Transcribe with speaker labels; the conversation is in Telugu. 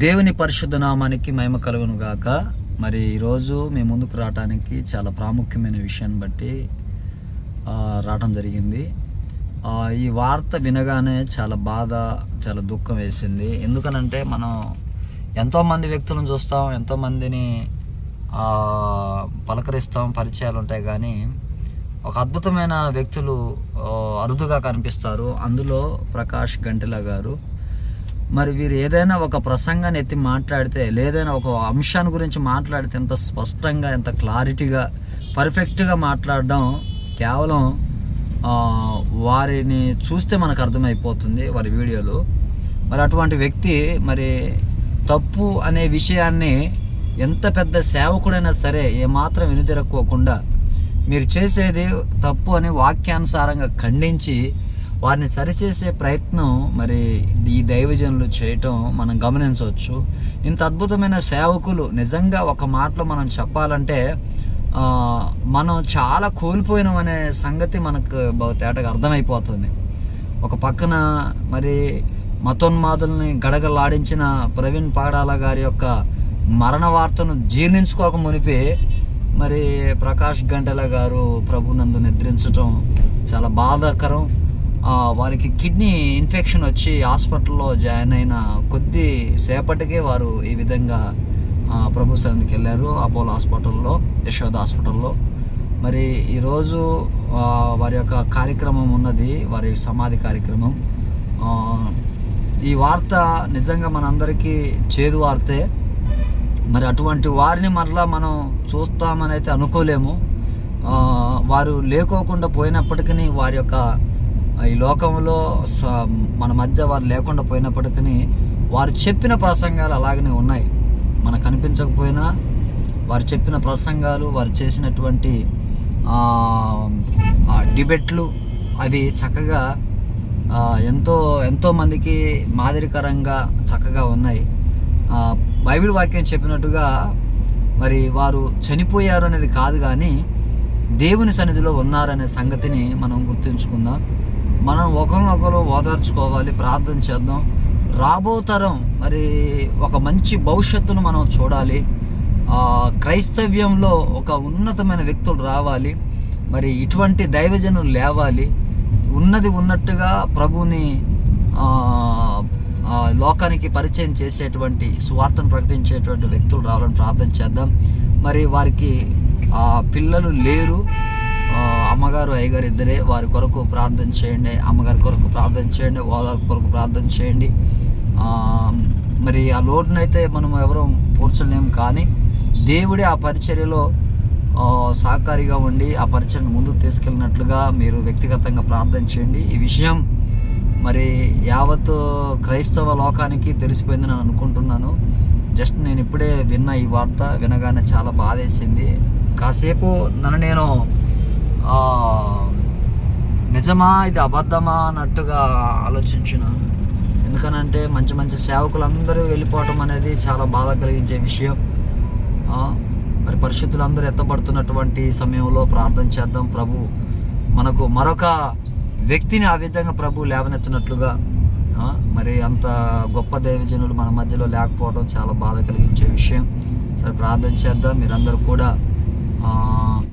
Speaker 1: దేవుని పరిశుద్ధ నామానికి మహిమ కలుగును గాక. మరి ఈరోజు మీ ముందుకు రావడానికి చాలా ప్రాముఖ్యమైన విషయాన్ని బట్టి రావడం జరిగింది. ఈ వార్త వినగానే చాలా బాధ చాలా దుఃఖం వేసింది. ఎందుకనంటే మనం ఎంతోమంది వ్యక్తులను చూస్తాం ఎంతోమందిని పలకరిస్తాం పరిచయాలు ఉంటాయి కానీ ఒక అద్భుతమైన వ్యక్తులు అరుదుగా కనిపిస్తారు. అందులో ప్రకాష్ గంటెల గారు. మరి వీరు ఏదైనా ఒక ప్రసంగాన్ని ఎత్తి మాట్లాడితే లేదైనా ఒక అంశాన్ని గురించి మాట్లాడితే ఎంత స్పష్టంగా ఎంత క్లారిటీగా పర్ఫెక్ట్గా మాట్లాడడం కేవలం వారిని చూస్తే మనకు అర్థమైపోతుంది వారి వీడియోలు. మరి అటువంటి వ్యక్తి మరి తప్పు అనే విషయాన్ని ఎంత పెద్ద సేవకుడైనా సరే ఏమాత్రం వెనుదిరక్కోకుండా మీరు చేసేది తప్పు అని వాక్యానుసారంగా ఖండించి వారిని సరిచేసే ప్రయత్నం మరి ఈ దైవజనులు చేయటం మనం గమనించవచ్చు. ఇంత అద్భుతమైన సేవకులు నిజంగా ఒక మాటలో మనం చెప్పాలంటే మనం చాలా కోల్పోయినాం అనే సంగతి మనకు బహు తేటగా అర్థమైపోతుంది. ఒక పక్కన మరి మతోన్మాదుల్ని గడగలాడించిన ప్రవీణ్ పాడాల గారి యొక్క మరణ వార్తను జీర్ణించుకోక మునిపే మరి ప్రకాష్ గంటెల గారు ప్రభునందు నిద్రించటం చాలా బాధాకరం. వారికి కిడ్నీ ఇన్ఫెక్షన్ వచ్చి హాస్పిటల్లో జాయిన్ అయిన కొద్ది సేపటికే వారు ఈ విధంగా ప్రభు సన్నిధికి వెళ్ళారు అపోలో హాస్పిటల్లో యశోద హాస్పిటల్లో. మరి ఈరోజు వారి యొక్క కార్యక్రమం ఉన్నది వారి సమాధి కార్యక్రమం. ఈ వార్త నిజంగా మనందరికీ చేదు వార్తే. మరి అటువంటి వారిని మరలా మనం చూస్తామని అయితే అనుకోలేము. వారు లేకోకుండా పోయినప్పటికీ వారి యొక్క ఈ లోకంలో స- మన మధ్య వారు లేకుండా పోయినప్పటికీ వారు చెప్పిన ప్రసంగాలు అలాగనే ఉన్నాయి. మనకు కనిపించకపోయినా వారు చెప్పిన ప్రసంగాలు వారు చేసినటువంటి డిబెట్లు అవి చక్కగా ఎంతో ఎంతోమందికి మాదిరికరంగా చక్కగా ఉన్నాయి. బైబిల్ వాక్యం చెప్పినట్టుగా మరి వారు చనిపోయారు అనేది కాదు కానీ దేవుని సన్నిధిలో ఉన్నారనే సంగతిని మనం గుర్తుంచుకుందాం. మనం ఒకరినొకరు ఓదార్చుకోవాలి ప్రార్థన చేద్దాం. రాబో తరం మరి ఒక మంచి భవిష్యత్తును మనం చూడాలి. క్రైస్తవ్యంలో ఒక ఉన్నతమైన వ్యక్తులు రావాలి. మరి ఇటువంటి దైవజనులు లేవాలి. ఉన్నది ఉన్నట్టుగా ప్రభుని లోకానికి పరిచయం చేసేటువంటి సువార్తను ప్రకటించేటువంటి వ్యక్తులు రావాలని ప్రార్థన చేద్దాం. మరి వారికి ఆ, పిల్లలు లేరు. అమ్మగారు అయ్యగారు ఇద్దరే వారి కొరకు ప్రార్థన చేయండి. అమ్మగారి కొరకు ప్రార్థన చేయండి. వాళ్ళ కొరకు ప్రార్థన చేయండి. మరి ఆ లోటునైతే మనం ఎవరూ పూడ్చలేం కానీ దేవుడే ఆ పరిచర్యలో సహకారిగా ఉండి ఆ పరిచయం ముందుకు తీసుకెళ్ళినట్లుగా మీరు వ్యక్తిగతంగా ప్రార్థన చేయండి. ఈ విషయం మరి యావత్ క్రైస్తవ లోకానికి తెలిసిపోయిందని నేను అనుకుంటున్నాను. జస్ట్ నేను ఇప్పుడే విన్న ఈ వార్త వినగానే చాలా బాధేసింది. కాసేపు నన్ను నేను నిజమా ఇది అబద్ధమా అన్నట్టుగా ఆలోచించిన. ఎందుకనంటే మంచి మంచి సేవకులందరూ వెళ్ళిపోవటం అనేది చాలా బాధ కలిగించే విషయం. మరి పరిశుద్ధులందరూ ఎత్తబడుతున్నటువంటి సమయంలో ప్రార్థన చేద్దాం ప్రభు. మనకు మరొక వ్యక్తిని ఆ విధంగా ప్రభు లేవనెత్తినట్లుగా మరి అంత గొప్ప దైవజనులు మన మధ్యలో లేకపోవడం చాలా బాధ కలిగించే విషయం. సరే ప్రార్థన చేద్దాం. మీరందరూ కూడా